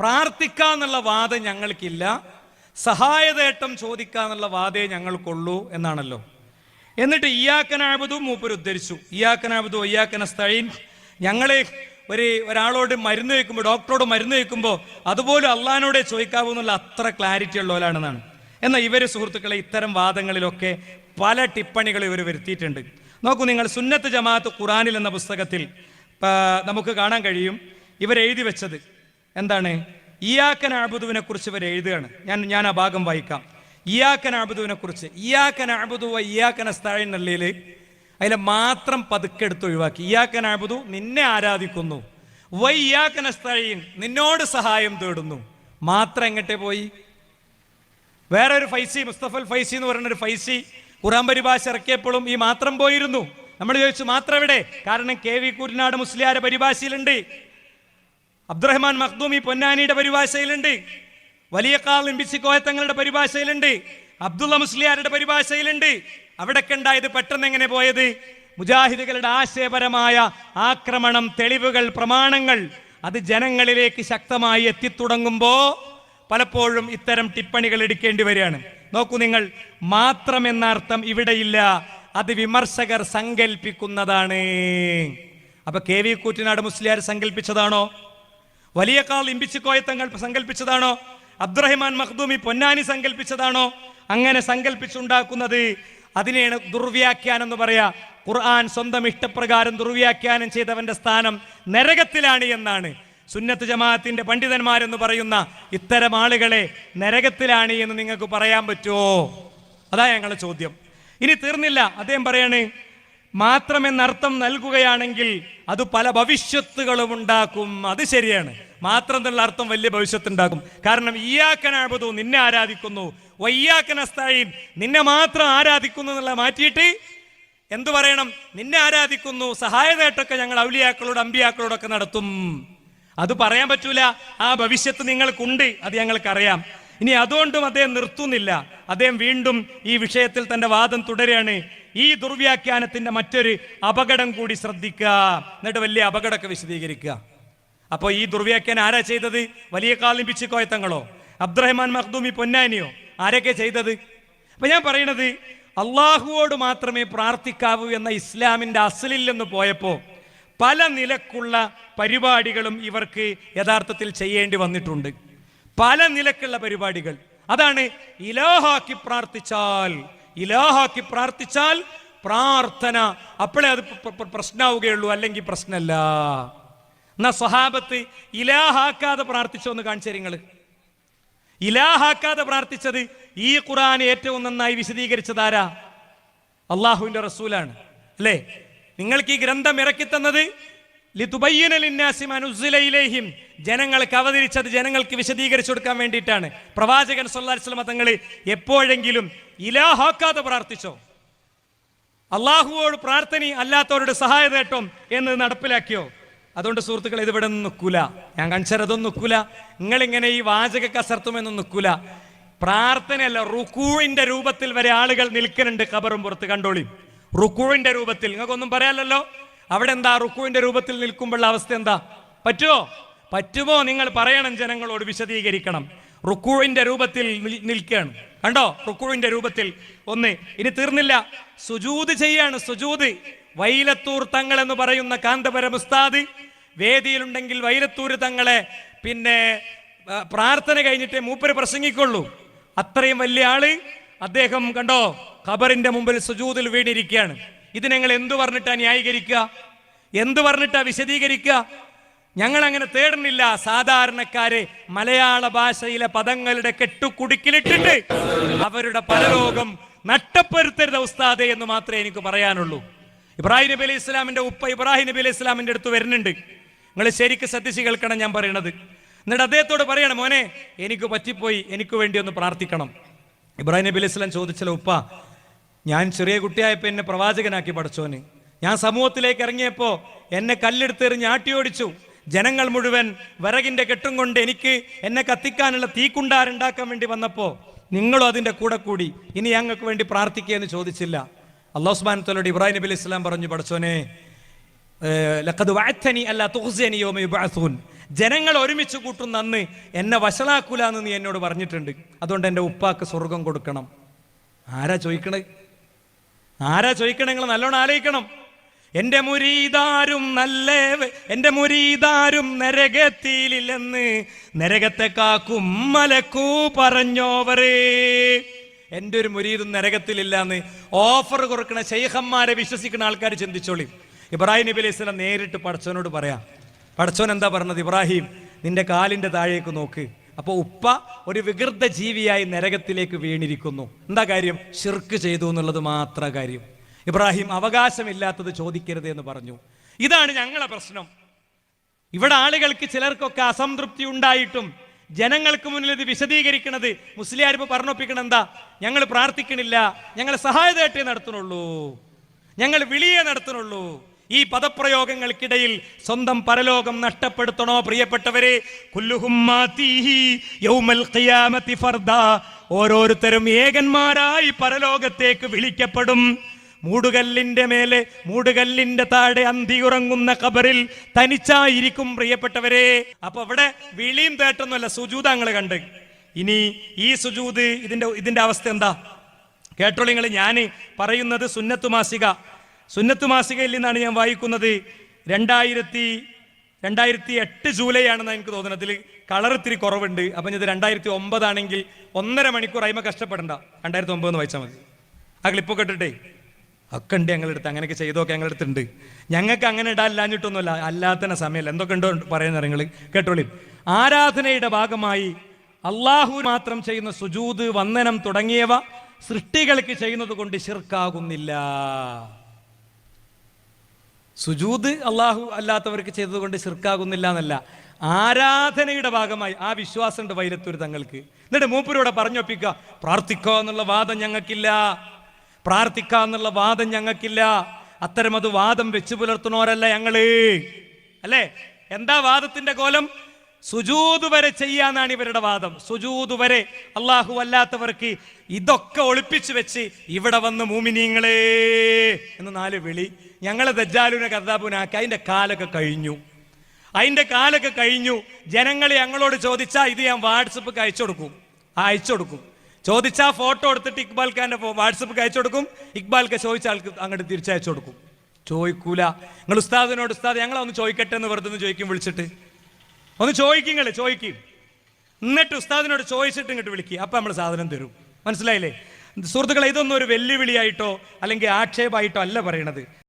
പ്രാർത്ഥിക്കാന്നുള്ള വാദം ഞങ്ങൾക്കില്ല. സഹായതേട്ടം ചോദിക്കാന്നുള്ള വാദേ ഞങ്ങൾക്കുള്ളൂ എന്നാണല്ലോ. എന്നിട്ട് ഇയാക്കനാബുദും മൂപ്പർ ഉദ്ധരിച്ചു. ഇയാക്കനാബുദു ഇയാക്കന സ്ഥഴീൻ ഞങ്ങളെ ഒരു ഒരാളോട് മരുന്ന് വയ്ക്കുമ്പോൾ ഡോക്ടറോട് മരുന്ന് വയ്ക്കുമ്പോൾ അതുപോലെ അള്ളഹാനോടെ ചോദിക്കാവൂ എന്നുള്ള അത്ര ക്ലാരിറ്റി ഉള്ളവരാണെന്നാണ്. എന്നാൽ ഇവർ സുഹൃത്തുക്കളെ ഇത്തരം വാദങ്ങളിലൊക്കെ പല ടിപ്പണികൾ ഇവർ വരുത്തിയിട്ടുണ്ട്. നോക്കൂ നിങ്ങൾ സുന്നത്ത് ജമാഅത്ത് ഖുറാനിൽ എന്ന പുസ്തകത്തിൽ നമുക്ക് കാണാൻ കഴിയും. ഇവരെഴുതി വെച്ചത് എന്താണ്? ഇയാക്കൻ അബുദുവിനെ കുറിച്ച് ഇവർ എഴുതുകയാണ്. ഞാൻ ഞാൻ ആ ഭാഗം വായിക്കാം. ഇയാക്കൻ അബുദുവിനെ കുറിച്ച് ഇയാക്കൻ അബുദു ഇയാക്കൻ സ്ഥാഴിനല്ലിൽ അതിലെ മാത്രം പതുക്കെ എടുത്ത് ഒഴിവാക്കി. ഇയാക്കൻ അബുദു നിന്നെ ആരാധിക്കുന്നു. വൈ ഇയാക്കൻ സ്ഥായി നിന്നോട് സഹായം തേടുന്നു. മാത്രം എങ്ങട്ടെ പോയി? വേറെ ഒരു ഫൈസി മുസ്തഫൽ ഫൈസി എന്ന് പറയുന്ന ഒരു ഫൈസി ഖുറാൻ പരിഭാഷ ഇറക്കിയപ്പോഴും ഈ മാത്രം പോയിരുന്നു. നമ്മൾ ചോദിച്ചു മാത്രം എവിടെ? കാരണം കെ വി കുരുനാട് മുസ്ലിയാരെ പരിഭാഷയിലുണ്ട്. അബ്ദുറഹ്മാൻ മഖ്ദൂമി പൊന്നാനിയുടെ പരിഭാഷയിലുണ്ട്. വലിയ കാലിം ബിസിക്കോയത്തങ്ങളുടെ പരിഭാഷയിലുണ്ട്. അബ്ദുള്ള മുസ്ലിയാരുടെ പരിഭാഷയിലുണ്ട്. അവിടൊക്കെ ഉണ്ടായത് പെട്ടെന്ന് എങ്ങനെ പോയത്? മുജാഹിദുകളുടെ ആശയപരമായ ആക്രമണം തെളിവുകൾ പ്രമാണങ്ങൾ അത് ജനങ്ങളിലേക്ക് ശക്തമായി എത്തിത്തുടങ്ങുമ്പോ പലപ്പോഴും ഇത്തരം ടിപ്പണികൾ എടുക്കേണ്ടി വരികയാണ്. നോക്കൂ നിങ്ങൾ മാത്രം എന്നർത്ഥം ഇവിടെയില്ല. അത് വിമർശകർ സങ്കല്പിക്കുന്നതാണ് അപ്പൊ കെ വി കൂറ്റനാട് മുസ്ലിയാർ സങ്കല്പിച്ചതാണോ വലിയ കാൾ ഇമ്പിച്ചിക്കോയത്തങ്ങൾ സങ്കല്പിച്ചതാണോ അബ്ദുറഹിമാൻ മഖ്ദൂമി പൊന്നാനി സങ്കല്പിച്ചതാണോ അങ്ങനെ സങ്കല്പിച്ചുണ്ടാക്കുന്നത് അതിനെയാണ് ദുർവ്യാഖ്യാനം എന്ന് പറയാ. ഖുർആൻ സ്വന്തം ഇഷ്ടപ്രകാരം ദുർവ്യാഖ്യാനം ചെയ്തവന്റെ സ്ഥാനം നരകത്തിലാണ് എന്നാണ്. സുന്നത്ത് ജമാഅത്തിന്റെ പണ്ഡിതന്മാരെന്ന് പറയുന്ന ഇത്തരം ആളുകളെ നരകത്തിലാണ് എന്ന് നിങ്ങൾക്ക് പറയാൻ പറ്റുമോ? അതാ ഞങ്ങളുടെ ചോദ്യം. ഇനി തീർന്നില്ല. അദ്ദേഹം പറയാണ് മാത്രമെന്നർത്ഥം നൽകുകയാണെങ്കിൽ അത് പല ഭവിഷ്യത്തുകളും ഉണ്ടാക്കും. അത് ശരിയാണ്. മാത്രം എന്നുള്ള അർത്ഥം വലിയ ഭവിഷ്യത്ത് ഉണ്ടാക്കും കാരണം ഇയാക്കനാബതു നിന്നെ ആരാധിക്കുന്നു. വയ്യാക്കനസ്തായും നിന്നെ മാത്രം ആരാധിക്കുന്നു എന്നുള്ള മാറ്റിയിട്ട് എന്തു പറയണം? നിന്നെ ആരാധിക്കുന്നു. സഹായ സഹായതേട്ടൊക്കെ ഞങ്ങൾ ഔലിയാക്കളോട് അമ്പിയാക്കളോടൊക്കെ നടത്തും. അത് പറയാൻ പറ്റൂല. ആ ഭവിഷ്യത്ത് നിങ്ങൾക്കുണ്ട്. അത് ഞങ്ങൾക്കറിയാം. ഇനി അതുകൊണ്ടും അദ്ദേഹം നിർത്തുന്നില്ല. അദ്ദേഹം വീണ്ടും ഈ വിഷയത്തിൽ തന്റെ വാദം തുടരുകയാണ്. ഈ ദുർവ്യാഖ്യാനത്തിന്റെ മറ്റൊരു അപകടം കൂടി ശ്രദ്ധിക്കുക. എന്നിട്ട് വലിയ അപകടമൊക്കെ വിശദീകരിക്കുക. അപ്പോൾ ഈ ദുർവ്യാഖ്യാനം ആരാ ചെയ്തത്? വലിയ കാലിം പിച്ചിക്കോയത്തങ്ങളോ അബ്ദുറഹ്മാൻ മഖ്ദൂമി പൊന്നാനിയോ? ആരൊക്കെ ചെയ്തത്? അപ്പൊ ഞാൻ പറയണത് അള്ളാഹുവോട് മാത്രമേ പ്രാർത്ഥിക്കാവൂ എന്ന ഇസ്ലാമിന്റെ അസലിൽ നിന്ന് പോയപ്പോ പല നിലക്കുള്ള പരിപാടികളും ഇവർക്ക് യഥാർത്ഥത്തിൽ ചെയ്യേണ്ടി വന്നിട്ടുണ്ട്. പല നിലക്കുള്ള പരിപാടികൾ. അതാണ് ഇലാഹാക്കി പ്രാർത്ഥിച്ചാൽ ഇലാഹാക്കി പ്രാർത്ഥിച്ചാൽ പ്രാർത്ഥന. അപ്പോഴേ അത് പ്ര- പ്ര- പ്രശ്നമാവുകയുള്ളൂ അല്ലെങ്കിൽ പ്രശ്നമല്ല എന്നാ സ്വഹാബത്ത് ഇലാഹാക്കാതെ പ്രാർത്ഥിച്ചോ എന്ന് കാണിച്ചു നിങ്ങൾ ഇലാഹാക്കാതെ പ്രാർത്ഥിച്ചത് ഈ ഖുറാൻ ഏറ്റവും നന്നായി വിശദീകരിച്ചത് ആരാ? അള്ളാഹുവിന്റെ റസൂലാണ്. അല്ലേ? നിങ്ങൾക്ക് ഈ ഗ്രന്ഥം ഇറക്കി തന്നത് ലിതുബയ്യിന ലിന്നാസി മാ നുസ്സില ഇലൈഹിം ജനങ്ങൾക്ക് അവതരിച്ചത് ജനങ്ങൾക്ക് വിശദീകരിച്ചു കൊടുക്കാൻ വേണ്ടിയിട്ടാണ്. പ്രവാചകൻ സല്ലാസ്ലമ തങ്ങൾ എപ്പോഴെങ്കിലും ഇലാഹാക്കാതെ പ്രാർത്ഥിച്ചോ? അള്ളാഹുവോട് പ്രാർത്ഥന അല്ലാത്തവരുടെ സഹായ നേട്ടം എന്ന് നടപ്പിലാക്കിയോ? അതുകൊണ്ട് സുഹൃത്തുക്കൾ ഇതിവിടെ നിന്ന് നിൽക്കൂല. ഞാൻ കാണിച്ചാൽ അതൊന്നും നിൽക്കൂല. നിങ്ങളിങ്ങനെ ഈ വാചക കസർത്തുമെന്ന് നിൽക്കൂല. പ്രാർത്ഥനയല്ല റുക്കൂഴിന്റെ രൂപത്തിൽ വരെ ആളുകൾ നിൽക്കുന്നുണ്ട് ഖബറും പുറത്ത് കണ്ടോളി. റുക്കൂഴിന്റെ രൂപത്തിൽ. നിങ്ങൾക്കൊന്നും പറയാലല്ലോ അവിടെ എന്താ റുക്കുവിന്റെ രൂപത്തിൽ നിൽക്കുമ്പോൾ അവസ്ഥ എന്താ? പറ്റുമോ പറ്റുമോ നിങ്ങൾ പറയണം ജനങ്ങളോട് വിശദീകരിക്കണം. റുക്കുവിന്റെ രൂപത്തിൽ നിൽക്കുകയാണ്. കണ്ടോ? റുക്കുവിന്റെ രൂപത്തിൽ. ഒന്ന് ഇനി തീർന്നില്ല. സുജൂത് ചെയ്യാണ് സുജൂത്. വൈലത്തൂർ തങ്ങൾ എന്ന് പറയുന്ന കാന്തപുരം ഉസ്താദ് വേദിയിലുണ്ടെങ്കിൽ വൈലത്തൂർ തങ്ങളെ പിന്നെ പ്രാർത്ഥന കഴിഞ്ഞിട്ടേ മൂപ്പര് പ്രസംഗിക്കുള്ളൂ. അത്രയും വലിയ ആൾ. അദ്ദേഹം കണ്ടോ ഖബറിന്റെ മുമ്പിൽ സുജൂതിൽ വീണിരിക്കുകയാണ്. ഇത് ഞങ്ങൾ എന്തു പറഞ്ഞിട്ടാ ന്യായീകരിക്കുക? എന്തു പറഞ്ഞിട്ടാ വിശദീകരിക്കുക? ഞങ്ങൾ അങ്ങനെ തേടുന്നില്ല. സാധാരണക്കാരെ മലയാള ഭാഷയിലെ പദങ്ങളുടെ കെട്ടുകുടുക്കിലിട്ടിട്ട് അവരുടെ പരലോകം നട്ടപ്പെരുത്തരുത് ഉസ്താദെ എന്ന് മാത്രമേ എനിക്ക് പറയാനുള്ളൂ. ഇബ്രാഹിം നബി അലൈഹി ഇസ്ലാമിന്റെ ഉപ്പ ഇബ്രാഹിം നബി അലൈഹി ഇസ്ലാമിന്റെ അടുത്ത് വരുന്നുണ്ട്. നിങ്ങൾ ശരിക്ക് ശ്രദ്ധിച്ച് കേൾക്കണം ഞാൻ പറയണത്. എന്നിട്ട് അദ്ദേഹത്തോട് പറയണം മോനെ എനിക്ക് പറ്റിപ്പോയി. എനിക്ക് വേണ്ടി ഒന്ന് പ്രാർത്ഥിക്കണം. ഇബ്രാഹിം നബി അലൈഹി ഇസ്ലാം ചോദിച്ചല്ലോ ഉപ്പ ഞാൻ ചെറിയ കുട്ടിയായപ്പോൾ എന്നെ പ്രവാചകനാക്കി പഠിച്ചോന് ഞാൻ സമൂഹത്തിലേക്ക് ഇറങ്ങിയപ്പോൾ എന്നെ കല്ലെടുത്തെറിഞ്ഞ് ആട്ടിയോടിച്ചു. ജനങ്ങൾ മുഴുവൻ വിറകിന്റെ കെട്ടും കൊണ്ട് എനിക്ക് എന്നെ കത്തിക്കാനുള്ള തീക്കുണ്ടാരുണ്ടാക്കാൻ വേണ്ടി വന്നപ്പോൾ നിങ്ങളും അതിന്റെ കൂടെ കൂടി ഇനി ഞങ്ങൾക്ക് വേണ്ടി പ്രാർത്ഥിക്കുക എന്ന് ചോദിച്ചില്ല. അള്ളാഹു തലോട് ഇബ്രാഹിം നബി ഇസ്ലാം പറഞ്ഞു പഠിച്ചോനെ ജനങ്ങൾ ഒരുമിച്ച് കൂട്ടുന്ന അന്ന് എന്നെ വഷളാക്കൂല എന്ന് നീ എന്നോട് പറഞ്ഞിട്ടുണ്ട്. അതുകൊണ്ട് എന്റെ ഉപ്പാക്ക് സ്വർഗം കൊടുക്കണം. ആരാ ചോദിക്കണേ? ആരാ ചോദിക്കണം? നിങ്ങൾ നല്ലോണം ആലോചിക്കണം. എന്റെ മുരീതാരും നല്ല എന്റെ മുരീതാരും നരകത്തിയിലില്ലെന്ന് നരകത്തെ കാക്കും മലക്കൂ പറഞ്ഞോവരേ എന്റെ ഒരു മുരീതും നരകത്തിലില്ലാന്ന് ഓഫർ കൊടുക്കുന്ന ശൈഖന്മാരെ വിശ്വസിക്കുന്ന ആൾക്കാർ ചിന്തിച്ചോളി. ഇബ്രാഹിം നബി അലൈഹി നേരിട്ട് പടച്ചവനോട് പറയാം. പടച്ചോൻ എന്താ പറഞ്ഞത്? ഇബ്രാഹിം നിന്റെ കാലിന്റെ താഴേക്ക് നോക്ക്. അപ്പോൾ ഉപ്പ ഒരു വികൃത ജീവിയായി നരകത്തിലേക്ക് വീണിരിക്കുന്നു. എന്താ കാര്യം? ഷിർക്ക് ചെയ്തു എന്നുള്ളത് മാത്ര കാര്യം. ഇബ്രാഹിം അവകാശമില്ലാത്തത് ചോദിക്കരുത് എന്ന് പറഞ്ഞു. ഇതാണ് ഞങ്ങളെ പ്രശ്നം. ഇവിടെ ആളുകൾക്ക് ചിലർക്കൊക്കെ അസംതൃപ്തി ഉണ്ടായിട്ടും ജനങ്ങൾക്ക് മുന്നിൽ ഇത് വിശദീകരിക്കണത് മുസ്ലിം ഇപ്പൊ പറഞ്ഞൊപ്പിക്കണം എന്താ? ഞങ്ങൾ പ്രാർത്ഥിക്കണില്ല. ഞങ്ങൾ സഹായതേട്ടേ നടത്തുന്നുള്ളൂ. ഞങ്ങൾ വിളിയെ നടത്തുന്നുള്ളൂ. ഈ പദപ്രയോഗങ്ങൾക്കിടയിൽ സ്വന്തം പരലോകം നഷ്ടപ്പെടുത്തണോ പ്രിയപ്പെട്ടവരെ. ഓരോരുത്തരും ഏകന്മാരായി പരലോകത്തേക്ക് വിളിക്കപ്പെടും. മൂടുകല്ലിന്റെ മേലെ മൂടുകല്ലിന്റെ താഴെ അന്തിയുറങ്ങുന്ന കബറിൽ തനിച്ചായിരിക്കും പ്രിയപ്പെട്ടവരെ. അപ്പൊ അവിടെ വിളിയും തേട്ടൊന്നുമല്ല സുജൂത ഞങ്ങൾ കണ്ട്. ഇനി ഈ സുജൂത് ഇതിന്റെ ഇതിന്റെ അവസ്ഥ എന്താ? കേട്ടോളിങ്ങൾ ഞാൻ പറയുന്നത് സുന്നത്തു മാസിക. സുന്നത്തു മാസികയിൽ നിന്നാണ് ഞാൻ വായിക്കുന്നത്. രണ്ടായിരത്തി രണ്ടായിരത്തി എട്ട് ജൂലൈ ആണെന്ന് എനിക്ക് തോന്നുന്നത്. അതിൽ കളർ ഇത്തിരി കുറവുണ്ട്. അപ്പം ഇത് രണ്ടായിരത്തി ഒമ്പതാണെങ്കിൽ ഒന്നര മണിക്കൂർ അയിമ കഷ്ടപ്പെടണ്ട. രണ്ടായിരത്തി ഒമ്പതെന്ന് വായിച്ചാൽ മതി. ആ ക്ലിപ്പൊക്കെ ഇട്ടിട്ടേ. ഒക്കെ ഉണ്ട് ഞങ്ങളെടുത്ത് അങ്ങനെയൊക്കെ ചെയ്തൊക്കെ ഞങ്ങളെടുത്തുണ്ട് ഞങ്ങൾക്ക് അങ്ങനെ ഇടാനില്ലാഞ്ഞിട്ടൊന്നുമില്ല അല്ലാത്തന സമയമല്ല. എന്തൊക്കെ ഉണ്ടോ പറയുന്ന നിങ്ങൾ കേട്ടോളി. ആരാധനയുടെ ഭാഗമായി അള്ളാഹു മാത്രം ചെയ്യുന്ന സുജൂത് വന്ദനം തുടങ്ങിയവ സൃഷ്ടികൾക്ക് ചെയ്യുന്നത് കൊണ്ട് ശിർക്കാകുന്നില്ല. സുജൂത് അള്ളാഹു അല്ലാത്തവർക്ക് ചെയ്തതുകൊണ്ട് ശിർക്കാകുന്നില്ല എന്നല്ല ആരാധനയുടെ ഭാഗമായി ആ വിശ്വാസമുണ്ട് വൈരത്തൂർ തങ്ങൾക്ക്. എന്നിട്ട് മൂപ്പരോടെ പറഞ്ഞൊപ്പിക്കുക പ്രാർത്ഥിക്കുക എന്നുള്ള വാദം ഞങ്ങൾക്കില്ല. പ്രാർത്ഥിക്കുക എന്നുള്ള വാദം ഞങ്ങൾക്കില്ല. അത്തരം അത് വാദം വെച്ചു പുലർത്തുന്നവരല്ല ഞങ്ങൾ. അല്ലേ? എന്താ വാദത്തിന്റെ കോലം? സുജൂത് വരെ ചെയ്യാന്നാണ് ഇവരുടെ വാദം. സുജൂത് വരെ അള്ളാഹു അല്ലാത്തവർക്ക് ഇതൊക്കെ ഒളിപ്പിച്ചു വെച്ച് ഇവിടെ വന്ന് മൂമിനീങ്ങളെ എന്ന് നാല് വിളി. ഞങ്ങളെ ദജ്ജാലുവിനെ കർദാബുനാക്കി അതിന്റെ കാലൊക്കെ കഴിഞ്ഞു. അതിന്റെ കാലൊക്കെ കഴിഞ്ഞു. ജനങ്ങൾ ഞങ്ങളോട് ചോദിച്ചാൽ ഇത് ഞാൻ വാട്സപ്പ് അയച്ചു കൊടുക്കും. അയച്ചു കൊടുക്കും. ചോദിച്ചാൽ ഫോട്ടോ എടുത്തിട്ട് ഇക്ബാൽ ഖാന്റെ വാട്സപ്പ് അയച്ചു കൊടുക്കും. ഇക്ബാൽ ചോദിച്ച ആൾക്ക് അങ്ങോട്ട് തിരിച്ചയച്ചു കൊടുക്കും. ചോദിക്കൂല. നിങ്ങൾ ഉസ്താദിനോട് ഉസ്താദ് ഞങ്ങളൊന്ന് ചോദിക്കട്ടെ എന്ന് വെറുതെ ചോദിക്കും വിളിച്ചിട്ട്. ഒന്ന് ചോദിക്കും നിങ്ങൾ ചോദിക്കും. എന്നിട്ട് ഉസ്താദിനോട് ചോദിച്ചിട്ട് ഇങ്ങോട്ട് വിളിക്കുക അപ്പം നമ്മൾ സാധനം തരും. മനസ്സിലായില്ലേ? സുഹൃത്തുക്കളെ ഇതൊന്നും ഒരു വെല്ലുവിളിയായിട്ടോ അല്ലെങ്കിൽ ആക്ഷേപമായിട്ടോ അല്ല പറയണത്.